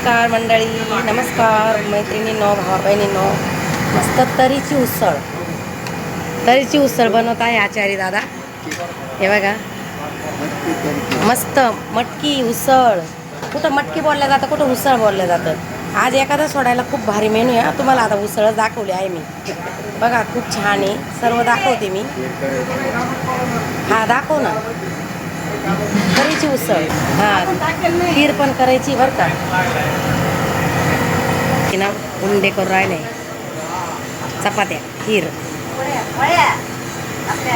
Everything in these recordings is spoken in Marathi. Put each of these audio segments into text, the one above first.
नमस्कार मंडळी नमस्कार. मैत्रिणींनो भावा बहिणींनो मस्त तरीची उसळ. तरीची उसळ बनवत आहे आचारी दादा. हे बघा. मस्त मटकी उसळ. कुठं मटकी बोलल्या जातं कुठं उसळ बोलल्या जातं? आज एखादा सोडायला खूप भारी मेनू आहे हा. तुम्हाला आता उसळच दाखवली आहे मी. बघा खूप छान आहे. सर्व दाखवते मी. हा दाखव ना. करायची उसळ. हा. खीर पण करायची बरं का. की ना उंडे करून राहिले. चपात्या खीर.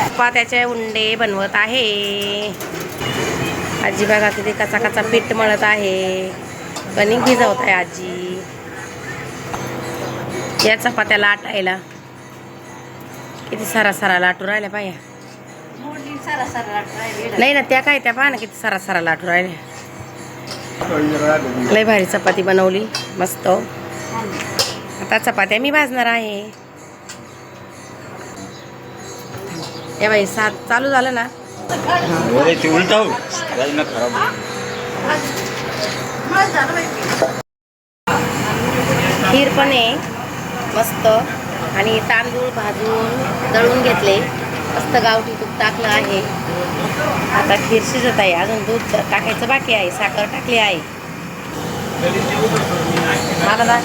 चपात्याचे उंडे बनवत आहे. आजी बघा किती कचा कचा पीठ मळत आहे. कणिक भिजवत आहे आजी. या चपात्या लाटायला किती सारा सारा लाटू राहिल्या पाया नाही ना त्या काय त्या पहा ना किती सारा सारा लाटू राहिल्या लय भारी चपाती बनवली मस्त. आता चपात्या मी भाजणार आहे. ए बाई सात चालू झालं ना. उलटा हो. हो. खीर पण आहे मस्त. आणि तांदूळ भाजून दळून घेतले. मस्त गावठी तूप टाकलं आहे. आता खीर शिजत आहे. अजून दूध टाकायचं बाकी आहे. साखर टाकली आहे. मला.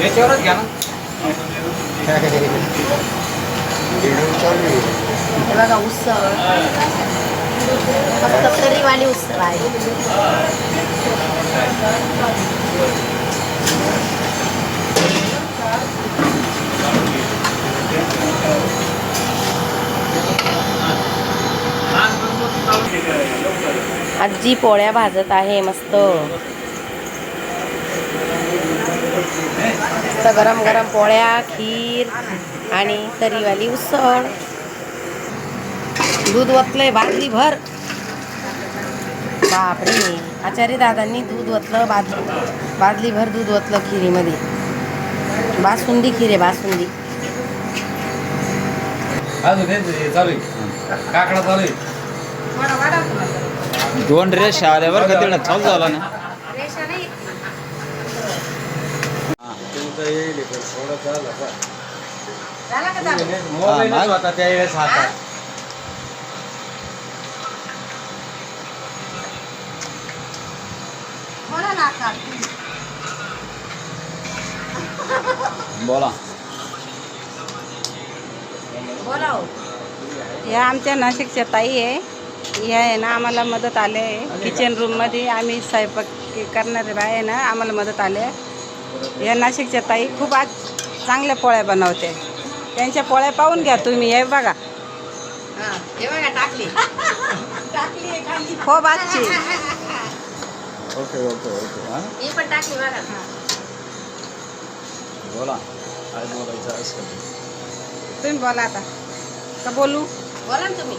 याच्यावरच घ्या ना. हे बघा उसळ. मस्त तरीवाली उसळ आहे. आजी पोळ्या भाजत आहे मस्त. गरम गरम पोळ्या खीर आणि तरीवाली उसळ. दूध ओतलंय भाजली भर. बापरे. आचार्य दादांनी दूध ओतलं बादली बादली भर दूध ओतलं खिरीमध्ये. बासुंदी खीर बासुंदी. अजून चालू आहे. काकडा चालू दोन रेष आल्यावर का तेवढा चालू झाला ना. मोबाईल होता त्यावेळेस हातात. बोला. या आमच्या नाशिकच्या ताई आहे. या आहे ना आम्हाला मदत आले आहे. किचन रूममध्ये आम्ही स्वयंपाक करणारे बाय आहे ना आम्हाला मदत आले आहे. या नाशिकच्या ताई खूप आज चांगल्या पोळ्या बनवते. त्यांच्या पोळ्या पाहून घ्या तुम्ही हे बघा. हे बघा टाकली. खूप आजची. Okay okay okay. हा? पण टाकली बघा. बोला. काय बोलायचं असं तुम्ही बोला आता. का बोलू? बोला ना तुम्ही.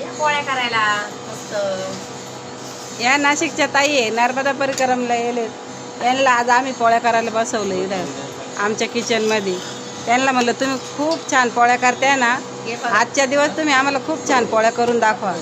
या पोळ्या करायला मस्त. या नाशिकच्या ताई आहे नर्मदा परिक्रमला येले. त्यांना आज आम्ही पोळ्या करायला बसवलं इथं आमच्या किचनमध्ये त्यांना म्हणलं तुम्ही खूप छान पोळ्या करताय ना हे. आजच्या दिवस तुम्ही आम्हाला खूप छान पोळ्या करून दाखवा.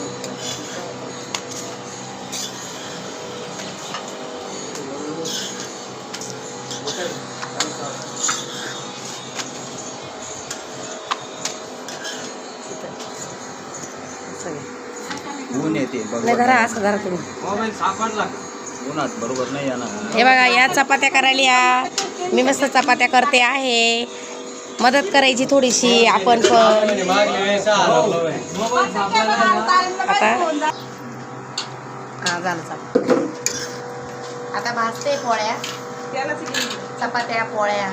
धरा असं धरा तुम्ही. मोबाईल सापडला. उन्हात बरोबर नाही येणार. हे बघा या चपात्या करायला या. मी मस्त चपात्या करते आहे. मदत करायची थोडीशी आपण पण. आता? हा झालं चालेल आता भाजते पोळ्या. चपात्या पोळ्या.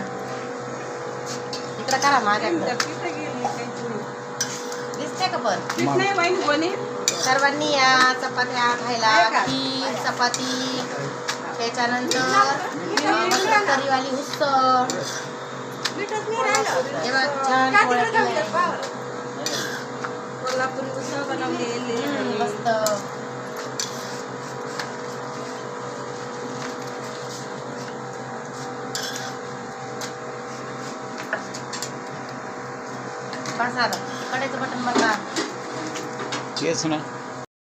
इकडं करा माझ्याकडं. दिसते का पण? सर्वांनी या चपात्या खायला. खीर चपाती. त्याच्यानंतर करीवाली तरीवाली उसळ. मस्त बस आता कड्याचं बटन बघा तेच ना